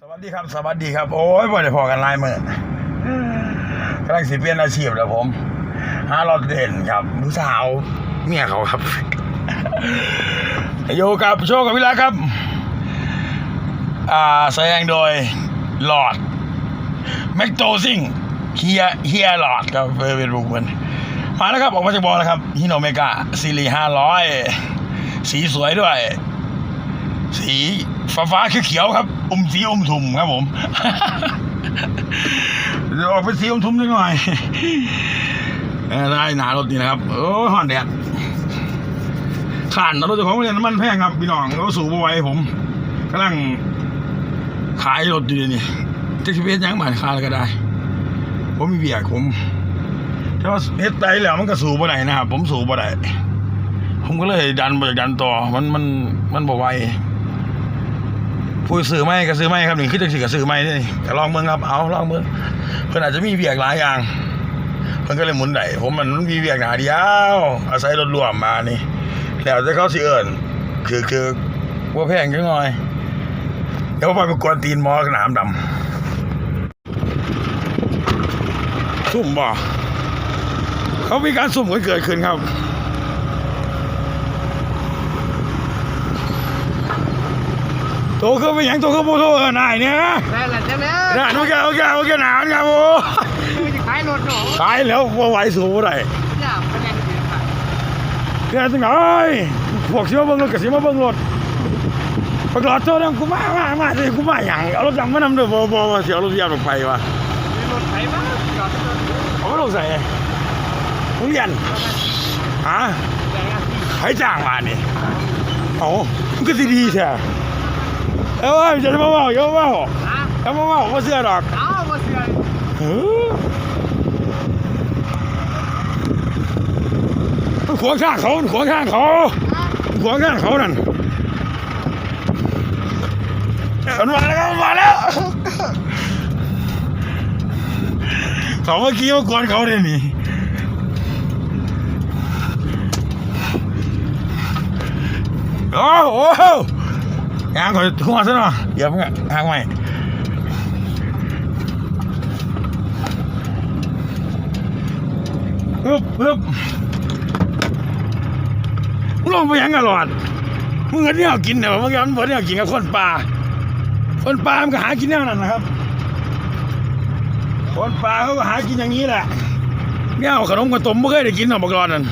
สวัสดีครับสวัสดีครับโอ้ยบ่ได้พอกันลายมือกำลังสิเปลี่ยนอาชีพแล้วผมหารถเด่นครับผู้สาวเมียเขาครับ อยู่กับโชคกับวิลาครับ อ่าแสดงโดยหลอดแม็กโตซิงเฮียเฮียหลอดครับเป็นบุกมันมาแล้วครับ ออกมาจากบอลแล้วครับฮิโนเมกาซีรีห้าร้อยสีสวยด้วย สี ฟ้าฟ้าๆเขียวครับอมสีอมทุ่มครับผมเดี๋ยวออกเป็นสีอมทุ่มนิดหน่อยได้หนารถนี่นะครับโอ้ห่อนแดดขานรถเจ้าของเรียนน้ำมันแพงครับพี่น้องเราสูบเอาไว้ผมกำลังขายรถอยู่นี่จะชีวิตยังบานคาแล้วก็ได้ ผมมีเบียกผมแต่ว่าเฮ็ดไตแล้วมันก็สูบบ่ได้นะครับผมสูบบ่ได้ผมก็เลยดันไปดันต่อมันมันมันบ่ไหว ผู้ซื้อไม่ก็ซื้อไม่ครับนี่คือจังสิก็ซื้อไม่นี่ก็ลองเบิ่งครับเอาลองเบิ่งเพิ่นอาจจะมีเบียกหลายอย่างเพิ่นก็เลยหมุนได้ผมมันมีเบียกหนาเดียวอาศัยรถร่วมมานี่ แล้วจะเขาสิเอิ้นคือคือว่าแพงจังหน่อยเดี๋ยวผมไปกวนตีนมอสนามดำซุ่มบ่เขามีการสุ่มกันเกิดขึ้นครับ โตขึ้นไปยังโตขึ้นโบโตเออนายเนี่ยได้ละจังเลยน่าโอเคโอเคโอเคหนาวครับโอ้คือจะขายรถเนาะตายแล้วว่าไหวสูบอะไรย่าคะแนนเสียค่ะแกจังไงพวกสิมาเบิ่งรถกับสิมาเบิ่งรถประกอบโทษนะกูมามามาสิกูมาอย่างเอารถจังมานำเด้อบ่บ่บ่เสียรถเหยียบลงไปวะมีรถไถมาจอดรถเอามาลงใส่โรงเรียนฮะแรงอะพี่ใครจ้างมานี่เอามันก็สิดีแท้ เอ้ยจะมาเว้าอย่ามาเว้าฮะอย่ามาเว้าบ่เชื่อดอกเอามาเสือเออมันขวางข้างเขามันขวางข้างเขามันขวางข้างเขานั่นมันมาแล้วมันมาแล้วเขาเมื่อกี้มากวนเขาเลยนี่โอ้โห ยางก่อนหัวซะหน่อยเดี๋ยวมึงอะทางใหม่ฮึบฮึบลงไปยังกันหลอดมึงเงินเนี่ยกินเนี่ยมึงยังมึงเนี่ยกินกับคนป่า คนป่ามันก็หากินแนวนั้นนะครับ คนป่าเขาก็หากินอย่างนี้แหละเนี่ยขนมกับต้มไม่เคยได้กินหรอกบอกรอนนั่น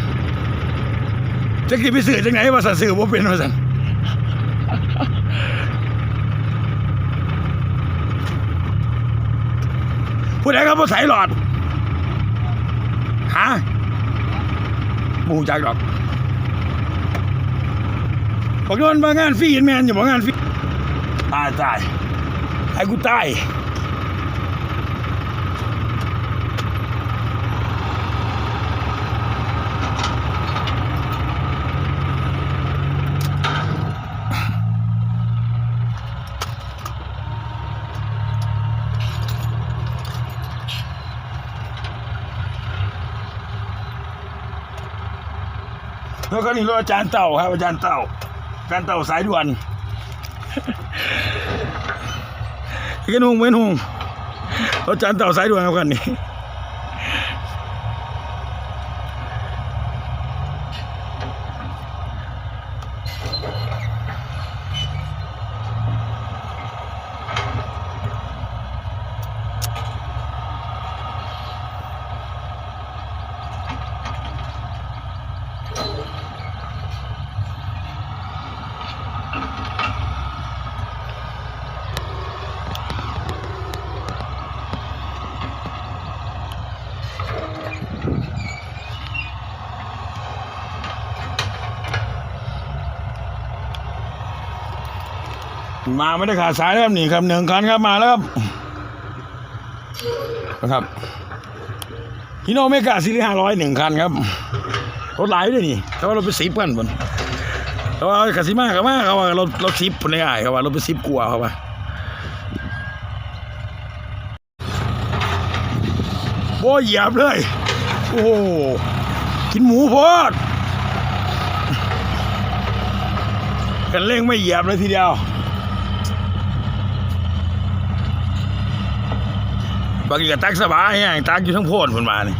จะกินไปสื่อจากไหนว่าสันสื่อว่าเป็นว่าสัน ผู้ใดครับผู้ใส่หลอดฮะบูจักดอกบอกโดนบางงานฟรีเห็นแมนอย่าบอกงานฟรีตายตายไอ้กูตาย แล้วก็นี่รถอาจารย์เต่าครับอาจารย์เต่าอาจารย์เต่าสายด่วนไอ้กันหงเว้นหงรถอาจารย์เต่าสายด่วนครับกันนี่ มาไม่ได้ขาดสายแล้วครับนี่ครับหนึ่งคันครับมาแล้วครับนะครับฮิโนเมกาซีรีห้าร้อยหนึ่งคันครับรถหลายด้วยนี่แต่ว่ารถเป็นสิบกันบนแต่ว่ากสิมากับมาเขาว่ารถรถสิบคนง่ายเขาว่ารถเป็นสิบกว่าเขาว่าโอ้ยเหยียบเลย โอ้โหกินหมูโพดกันเร่งไม่เหยียบเลยทีเดียว บางทีก็ตักสบายแห้งตักอยู่ทั้งโพดพุ่นมานี่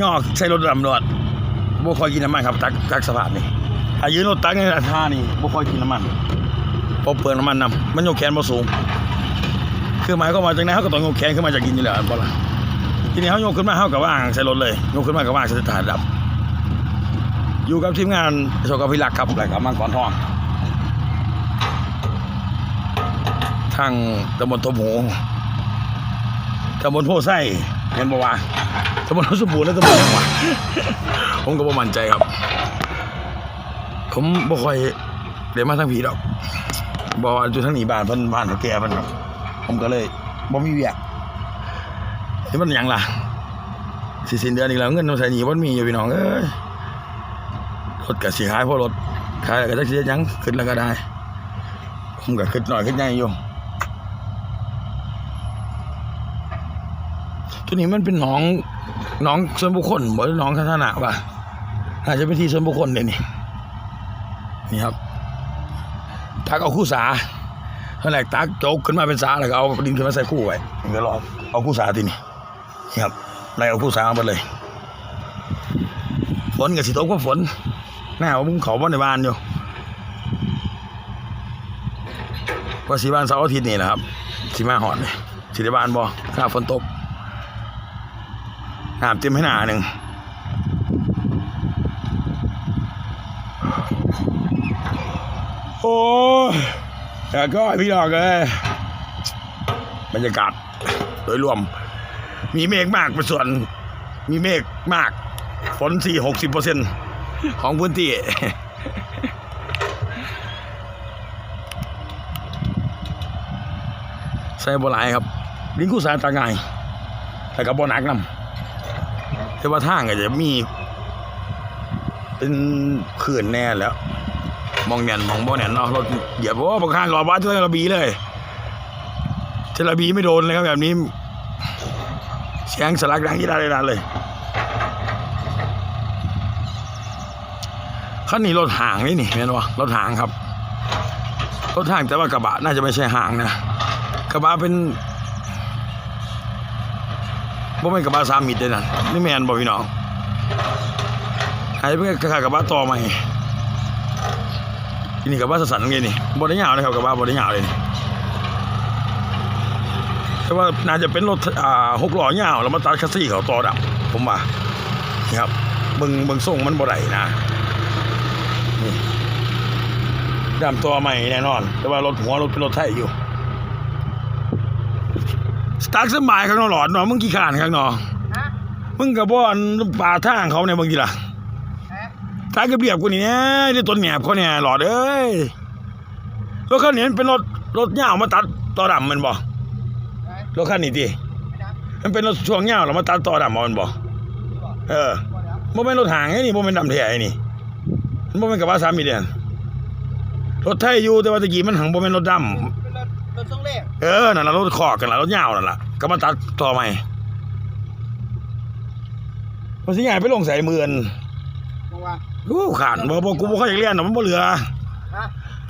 ย่อใส่รถดำรวจบ่ค่อยกินน้ำมันครับตักตักสภาพนี่ถ้ายืนรถตักในราคานี่บ่ค่อยกินน้ำมันพราะเปลืองน้ำมันนำมันโยกแขนบ่สูง คือหมายก็มาจังได๋เฮาก็ต้องโยกแขนขึ้นมาจากกินอยู่แล้วบ่ล่ะทีนี้เฮาโยกขึ้นมาเฮาก็ว่างใส่รถเลยโยกขึ้นมาก็ว่างใส่ถาดดับ อยู่กับทีมงานโชกับพิรักษ์ครับแล้วก็มังกรทองทางตำบลทบหู ตำบลโพไส้เห็นบอกว่าตำบลโพสมบูรณ์และตำบลหยังวะผมก็บ่มั่นใจครับ ผมบ่ค่อยเดี๋ยวมาทางผีดอกบอกว่าอยู่ทางหนีบ้านเพิ่นบ้านเขาแก่เพิ่นครับผมก็เลยบ่มีเวียกนี่มันหยังล่ะสิสิ้นเดือนอีกแล้วเงินมาใส่หนีบ่มีอยู่พี่น้องเอ้ยรถก็สิขายเพราะรถขายแล้วก็จักสิเฮ็ดหยังขึ้นแล้วก็ได้ผมก็ขึ้นหน่อยขึ้นใหญ่อยู่ ตัวนี้มันเป็นหนองหนองส่วนบุคคลบ่ใช่หนองสาธารณะป่ะอาจจะเป็นที่ส่วนบุคคลเลยนี่นี่ครับตักเอาคู่สาเท่าไหร่ตักโจกขึ้นมาเป็นสาแล้วก็เอาดินขึ้นมาใส่คู่ไว้เดี๋ยวรอเอาคู่สาทีนี่นี่ครับไล่เอาคู่สามาเลย ฝนกับสิตกก็ฝนหน้าว่ามึงเขาบ้านในบ้านอยู่ว่าสีบ้านเสาร์อาทิตย์นี่นะครับสีมาหอดเลยสีบ้านบ่ถ้าฝนตก น้ำเต็มให้หนาหนึ่งโอ้ยแต่ก็พี่น้องเลยบรรยากาศโดยรวม มีเมฆมากเป็นส่วน มีเมฆมากฝนสี่หกสิบเปอร์เซ็นของพื้นที่ใส่บัวลายครับ ลิงกู้สายตาง่ายแต่กับบัวหนักนำ แต่ว่าทางก็จะมี เป็นขื่นแน่แล้ว มองแน่นมองบ่แน่นเนาะรถเหยียบโอ้บางครั้งรอบ้านเทระบีเลยเทระบีไม่โดนเลยครับแบบนี้เสียงสลักดังยี่ไดาเลยดันเลยคันนี้รถห่างนี่นี่เห็นวะรถห่างครับรถห่างแต่ว่ากระบะน่าจะไม่ใช่ห่างนะกระบะเป็น บ่แม่นกับบาสามมิดเด้นั่นนี่แม่นบ่พี่น้องหายไปกับกับบาต่อใหม่ทีนี้กับบาสันๆไงนี่บ่ได้ยาวนะครับกับบาบ่ได้ยาวเลยนี่แต่ว่าน่าจะเป็นรถอ่าหกล้อยาวแล้วมาตัดคัสซี่เขาต่อดับ ผมว่านี่ครับเบิ่งเบิ่งทรงมันบ่ได้นะนี่ดำตัวใหม่แน่นอน แต่ว่ารถหัวรถเป็นรถไทยอยู่ สตาร์ทสมัยข้างนอกหลอดเนาะมึงกี่ขานข้างนอกฮะมึงกับบ่อนป่าทางเขาเนี่ยบางทีล่ะฮะตายกระเบียบกูนี่เนี่ยที่ต้นแหนบเขาเนี่ยหลอดเอ้ยรถคันนี้มันเป็นรถรถยาวมาตัดต่อดำแมันบ่ฮะรถคันนี้ดิไม่ดับมันเป็นรถช่วงยาวแล้วมาตัดต่อดำเอามันบ่บ่เออบ่ดับบ่แม่นรถหางไอ้นี่บ่แม่นดำแท้ไอ้นี่มันบ่แม่นกับว่าสามมีเดือนรถไทยอยู่แต่ว่าตะกี้มันหังบ่แม่นรถดำเป็น รถรถทรงเลขเออนั่นล่ะรถคอกกันล่ะรถยาวนั่นล่ะก็มาตัดต่อใหม่มันสิใหญ่ไปลงใส่หมื่นมองว่ารู้ขาดบ่บ่กูบ่ค่อยอยากเรียนหรอกมันบ่เหลือ ฮะ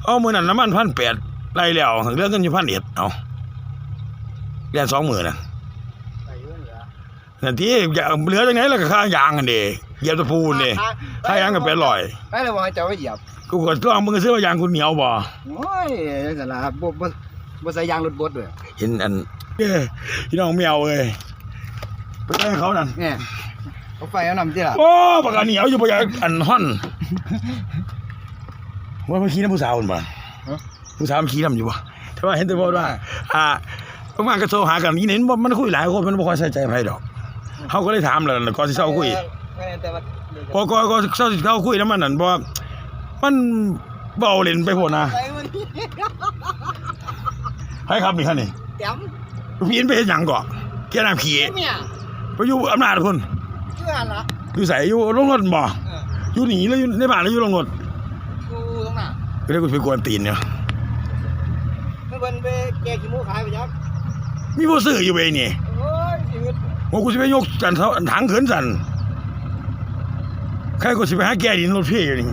เอามื้อนั้นน้ำมันพันแปดไล่แล้วเหลือเงินอยู่พันเอ็ดเอาเรียนสองหมื่นน่ะไปเรื่องเหลือนั่นที่อย่าเหลือจังไหนล่ะก็ค่ายางกันเด้เหยียบตะปูนนี่ค่ายางก็เป็นร้อยไปเลยบอกให้เจ้าไปเหยียบกูก็ลองมึงก็ซื้อว่ายางคุณเหนียวบ่โอ้ยจังซั่นล่ะบ่บ่ บ่ใส่ยางรถบดด้วยเห็นอันเอ้ยพี่น้องแมวเอ้ยไปได้เขานั่นเนี่ยเอาไฟเอานำที่ล่ะโอ้ปากกาเหนียวอยู่บ่อยากอันห่อนว่ามันขี่น้ำผู้สาวมันบ่ผู้สาวมันขี่น้ำอยู่บ่แต่ว่าเห็นแต่บอกว่า อ่าประมาณก็โทรหากันนี่เห็นบ่มันคุยหลายคนมันบ่ค่อยใส่ใจไผดอกเขาก็เลยถามแล้วก่อนสิเซาคุยเออแต่ว่าก็ก็ก็เซาสิเซาคุยนำมันนั่นบ่มันเบาเล่นไปโพดนะ ไปมันให้ครับนี่คันนี่แต้มพี่อินไปเฮ็ดหยังก่อแค่น้ำขี้เมียไปอยู่อำนาจพุ่นชื่ออันละอยู่ไสอยู่โรงรถบ่เอออยู่หนีแล้วอยู่ในบ้านแล้วอยู่โรงรถกูตรงหน้าก็เลยกูไปกวนตีนเนี่ยเพิ่นไปแกะขี้หมูขายไปจักมีผู้ซื้ออยู่เว้ยนี่โอ้ยชีวิตว่ากูสิไปยกกันเท่าถังเขินสั่นใครกูสิไปหาแก้ดินรถพี่อยู่นี่